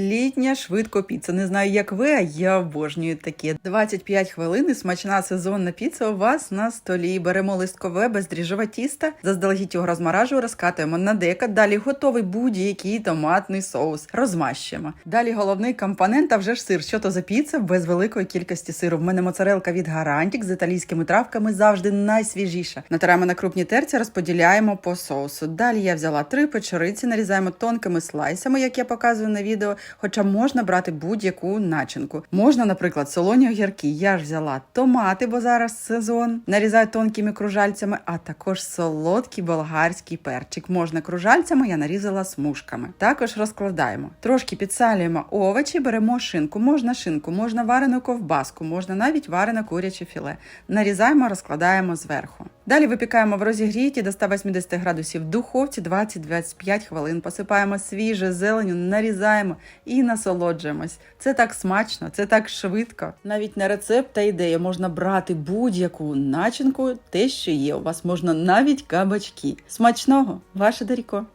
Літня швидко піца. Не знаю, як ви, а я обожнюю таке. 25 хвилин і смачна сезонна піца у вас на столі. Беремо листкове бездріжове тісто, заздалегідь його розморажуємо, розкатуємо на дека. Далі готовий будь-який томатний соус. Розмащуємо. Далі головний компонент, а вже ж сир. Що то за піца без великої кількості сиру. В мене моцарелка від гарантік з італійськими травками завжди найсвіжіша. Натираємо на крупні терці, розподіляємо по соусу. Далі я взяла три печериці, нарізаємо тонкими слайсами, як я показую на відео. Хоча можна брати будь-яку начинку. Можна, наприклад, солоні огірки. Я ж взяла томати, бо зараз сезон. Нарізаю тонкими кружальцями, а також солодкий болгарський перчик. Можна кружальцями, я нарізала смужками. Також розкладаємо. Трошки підсалюємо овочі, беремо шинку. Можна шинку, можна варену ковбаску, можна навіть варене куряче філе. Нарізаємо, розкладаємо зверху. Далі випікаємо в розігріті до 180 градусів духовці 20-25 хвилин. Посипаємо свіже зеленю, нарізаємо і насолоджуємось. Це так смачно, це так швидко. Навіть на рецепт та ідею можна брати будь-яку начинку, те, що є. У вас можна навіть кабачки. Смачного, ваше Даріко.